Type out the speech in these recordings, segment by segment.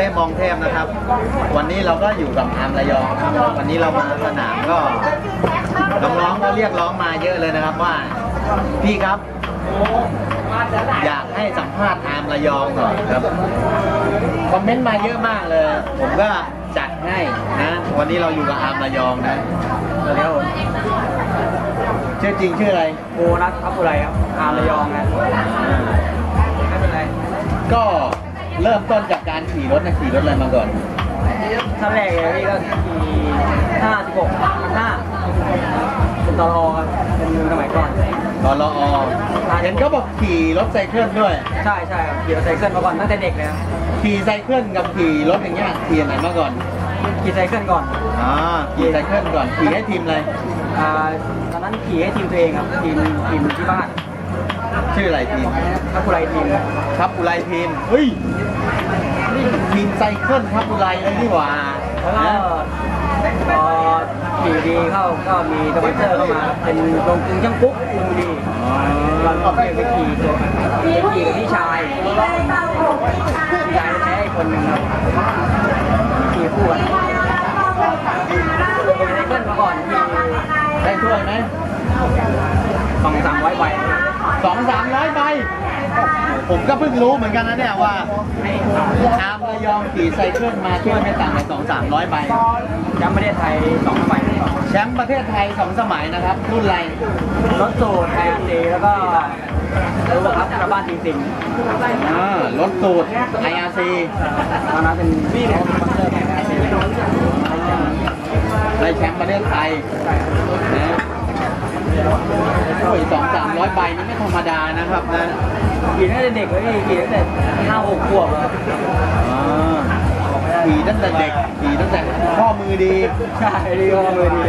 ต้มองเทพนะครับ วันนี้เราก็อยู่กับอาร์มระยองครับวันนี้เรามาสนามก็น้องๆก็เรียกร้องมาเยอะเลยนะครับว่า พี่ครับ อยากให้สัมภาษณ์อาร์มระยองหน่อยครับคอมเมนต์มาเยอะมากเลย ผมก็จัดให้นะวันนี้เราอยู่กับอาร์มระยองนะสวัสดีครับผมชื่อจริงชื่ออะไรโบนัสครับอะไรครับอาร์มระยองนะไม่เป็นไรก็ เริ่มต้นจากการขี่รถนะขี่รถอะไรมาก่อนขั้นแรกเลยพี่ก็ขี่ห้าสิบหกห้าเป็นตอรอครับเป็นมือสมัยก่อนตอนรออเห็นเขาบอกขี่รถไซเคิลด้วย ใช่ใช่ครับขี่รถไซเคิลมาก่อนตั้งแต่เด็กเลยครับขี่ไซเคิลกับขี่รถอย่างเงี้ยขี่อันไหนมาก่อนขี่ไซเคิลก่อนอ่าขี่ไซเคิลก่อนขี่ให้ทีมอะไรอ่าตอนนั้นขี่ให้ทีมตัวเองครับทีมทีมที่บ้าน ชื่ออะไรทีมถ้าคุณไรทีมครับอุไรทีมเฮ้ยนี่ทีมไซเคิลครับอุไรเลยนี่หว่าแล้วก็นะพอขี่ดีเข้าก็มีสปอนเซอร์เข้ามา เป็นโรงกลึงช่างปุ๊กดูดีอ๋อตอนก็ไปขี่ตัวไปขี่กับพี่ชายพี่ชายแท้อีกคนหนึ่งครับขี่คู่กันขี่ไซเคิลมาก่อนขี่ได้ถ้วยไหมสองสามร้อย ผมก็เพิ่งรู้เหมือนกันนะเนี่ยว่าอาร์มระยองขี่ไซเคิลมาถ้วยไม่ต่างกันสองสามร้อยใบย้ำประเทศไทยสองสมัยแชมป์ประเทศไทยสองสมัยนะครับรุ่นไรรถสูตรไทยอันดีแล้วก็รับชาวบ้านจริงอ่ารถสูตร IRC ๆตอนนั้นเป็นพี่สปอนเซอร์ของไทยอันดีได้แชมป์ประเทศไทยนะ โอ้ยสองสามร้อยใบนี่ไม่ธรรมดานะครับนะขี่ตั้งแต่เด็กเลยพี่ขี่ตั้งแต่ห้าหกขวบอะอ่าขี่ตั้งแต่เด็กขี่ตั้งแต่ข้อมือดี ใช่ดีกว่ามือดี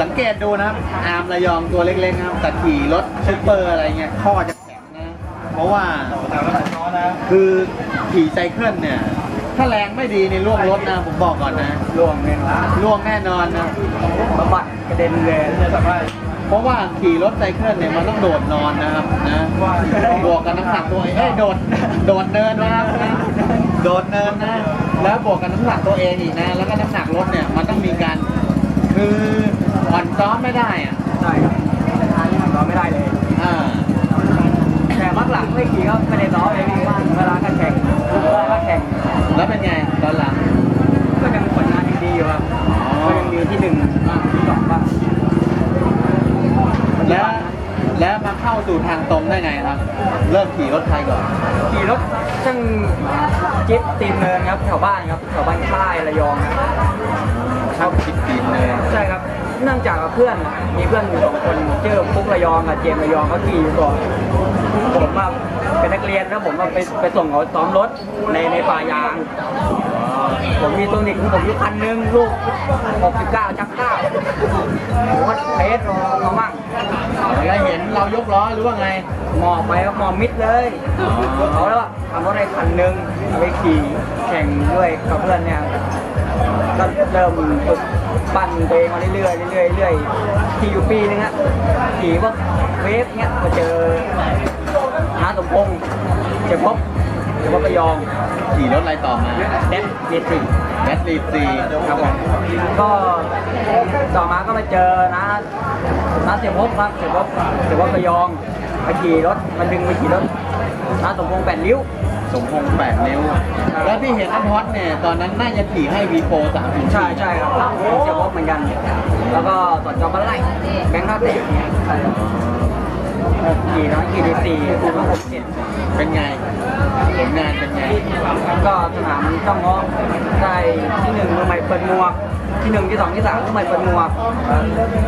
สังเกตดูนะครับ อาร์มระยองตัวเล็กๆนะครับแต่ขี่รถซุปเปอร์อะไรเงี้ยข้อจะแข็งนะ เพราะว่าคือขี่ไซเคิลเนี่ย ถ้าแรงไม่ดีในล่วงรถนะ ผมบอกก่อนนะล่วงเนี่ยนะล่วงแน่นอนนะ บำบัด กระเด็นเลยเลยแบบว่าเพราะว่าขี่รถไซเคิลเนี่ยมันต้องโดดนอนนะครับนะบวกกับน้ำหนักตัวเองเอ้ยโดดโดดเนินนะครับนะโดดเนินนะแล้วบวกกับน้ำหนักตัวเองอีกนะ แล้วก็น้ำหนักรถเนี่ยมันต้องมีการคืออ่อนซ้อมไม่ได้อะใช่ครับเราไม่ได้เลยอ่าแต่พักหลังไม่ขี่ก็ไม่ได้ซ้อมเลยพี่เวลาก็แข่งเวลาก็แข่ง แล้วเป็นไงตอนหลัง ก็ยังผลงานยังดีอยู่ครับก็ยังมีที่หนึ่งบ้างที่สองบ้าง แล้วแล้วมาเข้า สู่ทางตรงได้ไงครับ เริ่มขี่รถไทยก่อนขี่รถช่างจิ๊บตีนเนินครับแถวบ้านครับแถวบ้านค่ายระยองครับเข้าคิดปีนเลยใช่ครับเนื่องจากเพื่อนมีเพื่อนอยู่สองคนชื่อปุ๊กระยองกับเจมส์ระยองเขาขี่อยู่ก่อนผมมาเป็นนักเรียนแล้วผมมาไปไปส่งเขาซ้อมรถในในป่ายาง ผมมีตัวนิกของผมอยู่คันนึงลูก 69ชักเก้าผมก็เทสเขามั่งแล้วเห็นเรายกล้อหรือว่าไง หมอบไปก็หมอบมิดเลยเขาแล้วอะทำรถในคันนึงเอาไปขี่แข่งด้วยกับเพื่อนเนี่ยก็เริ่มฝึกปั่นตัวเองมาเรื่อยๆเรื่อยๆเรื่อยๆขี่อยู่ปีนึงฮะขี่พวกเวฟเนี้ยมาเจอน้าสมพงษ์เจอพบเจอพบประยองขี่รถอะไรต่อมาเด็ดเบียดสี่แบตลีซีครับผมก็ต่อมาก็มาเจอนะนะเสียภพครับเสียภพเสียภพระยองมาขี่รถมันดึงไปขี่รถนะสมพงษ์แปดริ้วสมพงษ์แปดนิ้ว แล้วที่เห็นอันฮอตเนี่ย ตอนนั้นน่าจะขี่ให้วีโฟสามถึงใช่ใช่ครับเสียภพเหมือนกัน แล้วก็สอนจอมบ้านไร่แบงค์ท่าเตะ ใช่ครับขี่น้อยขี่ดีสี่คู่ก็หกเจ็ดเป็นไงผลงานเป็นไง ก็สนามต้องเงาะได้ที่หนึ่งมือใหม่เปิดหมวก ที่หนึ่งที่สองที่สามมือใหม่เปิดหมวก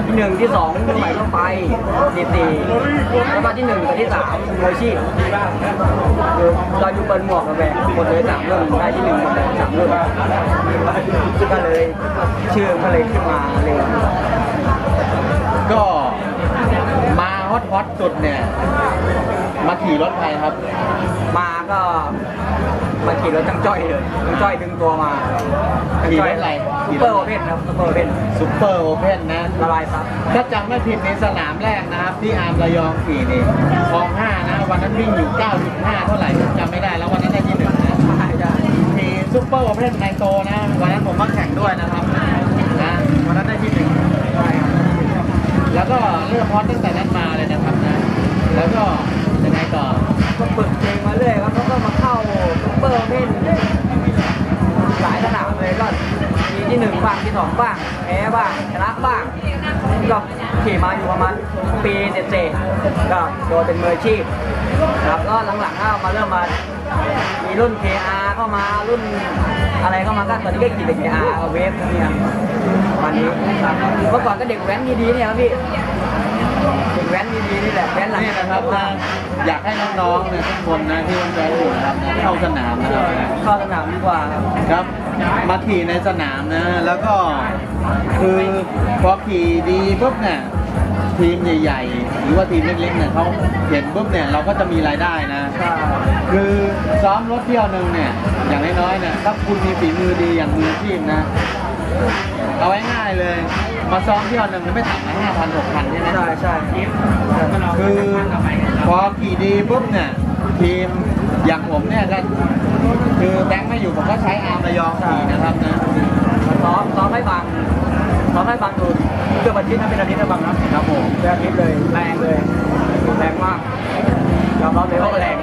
ที่หนึ่งที่สองมือใหม่เข้าไปดีตีแล้วก็ที่หนึ่งกับที่สามมือชีพเราอยู่เปิดหมวกกันไปหมดเลยสามรุ่นได้ที่หนึ่งหมดเลยสามรุ่นก็เลยชื่อก็เลยขึ้นมาเร็วก็ ฮอตฮอตสุดเนี่ย มาขี่รถใครครับ มาก็มาขี่รถจังจ้อยเลยจังจ้อยดึงตัวมาขี่รถอะไรซุปเปอร์โอเพ่นครับซุปเปอร์โอเพ่นซุปเปอร์โอเพนนะ ละลายซับถ้าจำไม่ผิดในสนามแรกนะครับ ที่อาร์มระยองขี่นี่คลองห้านะ วันนั้นวิ่งอยู่ 9.5 เท่าไหร่ผมจำไม่ได้แล้ววันนั้นได้ที่หนึ่งนะใช่ใช่ซุปเปอร์โอเพนไนโตนะ วันนั้นผมมาแข่งด้วยนะครับนะวันนั้นได้ที่หนึ่ง ใช่ครับแล้วก็เริ่มฮอตตั้งแต่นั้นมา ก็ยังไงต่อก็ฝึกเพลงมาเรื่อยครับแล้วก็มาเข้าซุปเปอร์เพ่นหลายสนามเลยก็มีที่หนึ่งบ้างที่สองบ้างแพ้บ้างชนะบ้างก็ขี่มาอยู่ประมาณปีเศษๆก็โดนเป็นมืออาชีพครับก็หลังๆก็มาเริ่มมามีรุ่น KR เข้ามารุ่นอะไรเข้ามาก็ตอนนี้ก็ขี่แต่ KR เวฟเนี่ยวันนี้ครับเมื่อก่อนก็เด็กแว้นดีๆเนี่ยครับพี่ เด็กแว้นดีๆนี่แหละแว้นหลังนี่นะครับนะอยากให้น้องๆเนี่ยทุกคนนะที่มันใจอยู่นะครับนะเข้าสนามนะครับนะเข้าสนามดีกว่าครับ ครับมาขี่ในสนามนะ แล้วก็คือพอขี่ดีปุ๊บเนี่ยทีมใหญ่ๆหรือว่าทีมเล็กๆเนี่ยเขาเห็นปุ๊บเนี่ยเราก็จะมีรายได้นะใช่คือซ้อมรถเที่ยวหนึ่งเนี่ยอย่างน้อยๆเนี่ยถ้าคุณมีฝีมือดีอย่างมืออาชีพนะ เอาไว้ง่ายเลย มาซ้อมเที่ยวหนึ่งมันไม่ต่ำกว่าห้าพันหกพันใช่ไหมใช่ใช่คือพอขี่ดีปุ๊บเนี่ยทีมอย่างผมเนี่ยก็คือแบงค์ไม่อยู่ผมก็ใช้อาร์มระยองขี่นะครับนะซ้อมซ้อมให้บังซ้อมให้บังดูเกือบอาทิตย์นะเป็นอาทิตย์นะบังนะครับผมเป็นอาทิตย์เลยแรงเลยแรงมากยอมรับเลยว่าแรง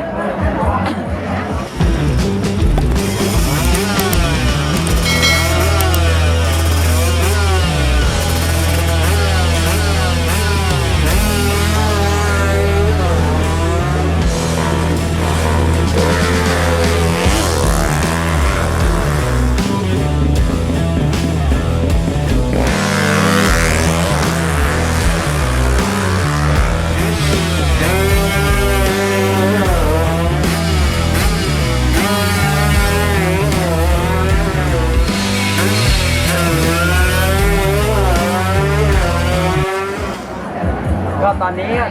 ก็ตอนนี้ก็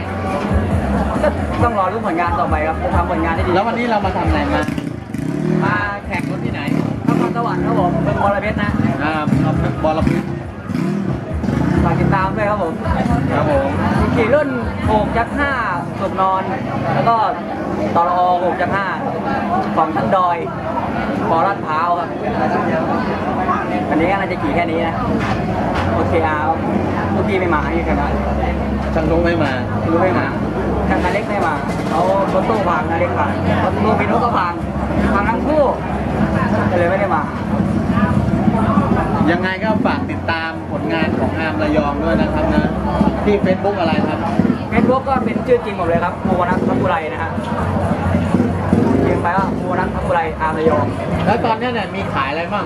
ก็ต้องรอรู้ผลงานต่อไปครับจะทำผลงานได้ดีแล้ววันนี้เรามาทำอะไรมา มาแข่งรถที่ไหนนครสวรรค์ครับผมเป็นมอลเพชรนะอ่าบอลพิษฝากติดตามด้วยครับผมครับผมขี่รุ่น6จัก5สุบนอน แล้วก็ตอรอ6จัก5ของทั้งดอย ปอรัดพร้าวครับอันนี้ก็น่าจะขี่แค่นี้นะ โอเคเอาทุกทีไม่มาอยู่กันนะช่างนุ้งไม่มารู้ไม่มาทางนาเล็กไม่มาเขารถตู้พังนาเล็กพังรถตู้พินุก็พังพังทั้งคู่ก็เลยไม่ได้มา ยังไงก็ฝากติดตามผลงานของอาร์มระยองด้วยนะครับนะ ที่เฟซบุ๊กอะไรครับเฟซบุ๊กก็เป็นชื่อจริงหมดเลยครับภูวนัททัพบุไรนะฮะเรี ยงไปว่าภูวนัททัพบุไรอามระยองแล้วตอนเนี้ยเนี่ยมีขายอะไรบ้าง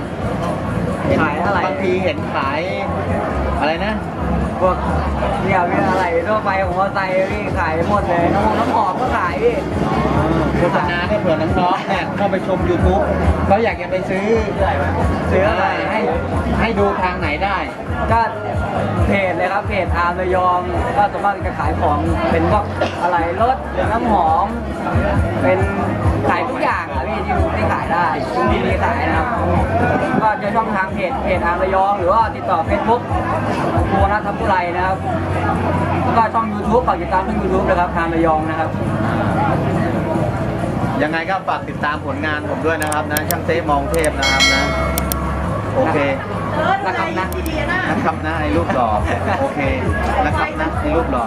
ขายอะไรบางทีเห็นขายอะไรนะ พวกเนี่ยมีอะไรทั่วไปผมก็ใส่พี่ขายหมดเลยน้ำหอมน้ำหอมก็ขายพี่โฆษณาให้เผื่อน้องๆเนี่ยเข้าไปชม YouTube เขาอยากจะไปซื้อซื้ออะไรให้ให้ดูทางไหนได้ ก็เพจเลยครับเพจอาร์มระยองก็ส่วนมากจะขายของเป็นพวกอะไรรถน้ำหอมเป็น ขายทุกอย่างอะพี่ที่ที่ขายได้ที่มีขายนะครับ ก็จะช่องทางเพจเพจอาร์มระยอง หรือว่าติดต่อเฟซบุ๊กภูวนัททัพบุไรนะครับแล้วก็ช่อง YouTube ฝากติดตามช่อง YouTube นะครับอาร์มระยองนะครับ ยังไงก็ฝากติดตามผลงานผมด้วยนะครับนะ ช่างเต้มองเทพนะครับนะ โอเค นะครับนะ นะครับนะไอ้รูปหล่อโอเค นะครับนะไอ้รูปหล่อ